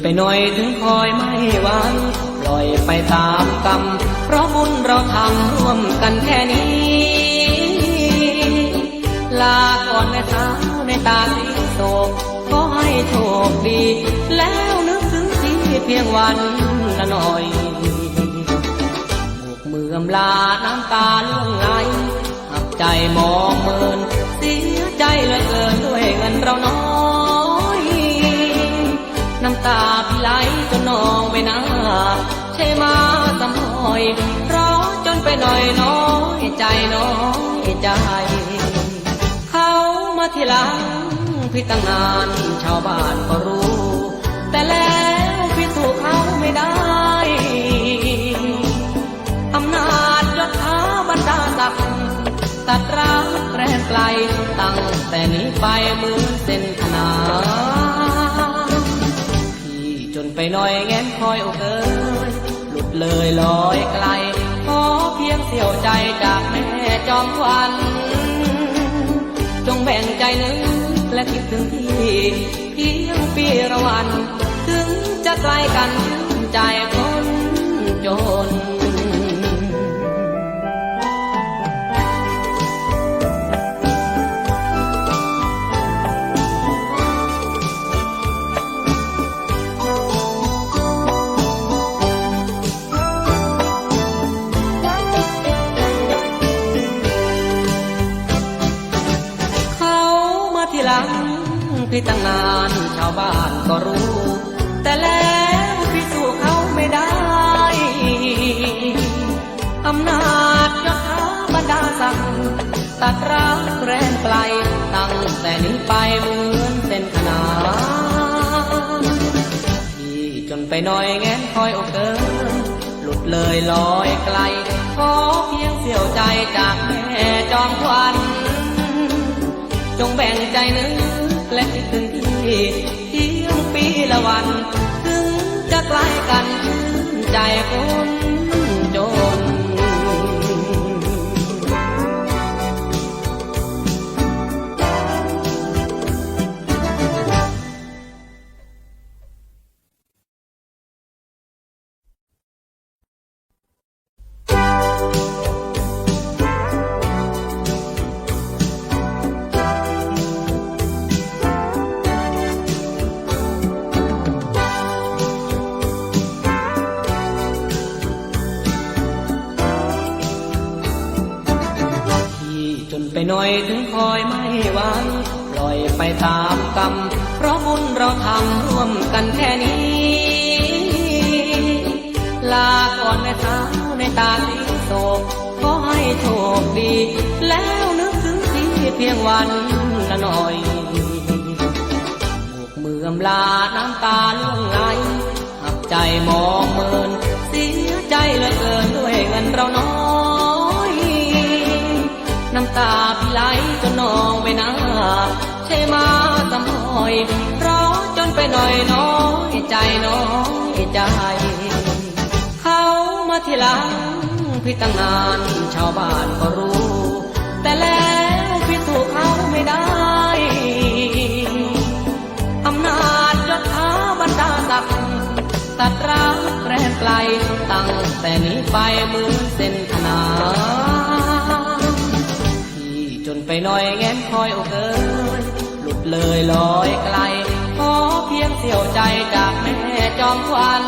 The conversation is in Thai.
ไปหน่อยถึงคอยไม่หวังปล่อยไปตามกรรม เพราะบุญเราทำร่วมกันแค่นี้ ลาก่อนแม่สาวในตาสีโศกขอให้โชคดี แล้วนึกถึงที่เพียงวันละหน่อยบุกมืออำลาน้ำตาล่วงไหลหักใจมอง น้ำตาพี่ไหลจนนองไปหน้าใช่มาสำหอยเพราะจนไปหน่อยน้อยใจน้อยใจ เขามาทีหลังพี่ตั้งนานชาวบ้านก็รู้ แต่แล้วพี่สู้เขาไม่ได้อำนาจยศถาบรรดาศักดิ์ตัดรักแรงไกลตั้งแต่นี้ไปเหมือนเส้นขนาน ไปหน่อยแง้มคอยอกเอ้ยหลุดเลยลอยไกล ขอเพียงเสียวใจจากแม่จอมควัน จงแบ่งใจนึกและคิดถึงพี่เพียงปีละวัน ถึงจะไกลกันถึงใจคนจน พี่ตั้งนานชาวบ้านก็รู้ แต่แล้วพี่สู้เขาไม่ได้อำนาจยศถาบรรดาศักดิ์ตัดรักแรงไกลตั้งแต่นี้ไปเหมือนเส้นขนานพี่จนไปหน่อยแง้มคอยอกเกินหลุดเลยลอยไกลขอเพียงเสียวใจจากแม่จอมควันจงแบ่งใจนึก และคิดถึงที่เที่ยงปีละวัน ถึงจะใกล้กันชื่นใจคน หน่อยถึงคอยไม่หวังปล่อยไปตามกรรม เพราะบุญเราทำร่วมกันแค่นี้ ลาก่อนแม่สาวในตาสีโศกขอให้โชคดี แล้วนึกถึงที่เพียงวันละหน่อยบุกเมืออำลาน้ำตาล่วงไหลหักใจมอง ไหลจนนองไปหน้าใช่มาสำหอยราะจนไปหน่อยน้อยใจน้อยใจ เขามาทีหลังพี่ตั้งนานชาวบ้านก็รู้ แต่แล้วพี่สู้เขาไม่ได้อำนาจยศถาบรรดาศักดิ์ตัดรักแรงไกลตั้งแต่นี้ไปเหมือนเส้นขนาน ไปหน่อยแง้มคอยอกเอ้ยหลุดเลยลอยไกล ขอเพียงเสี่ยวใจจากแม่จอมควัน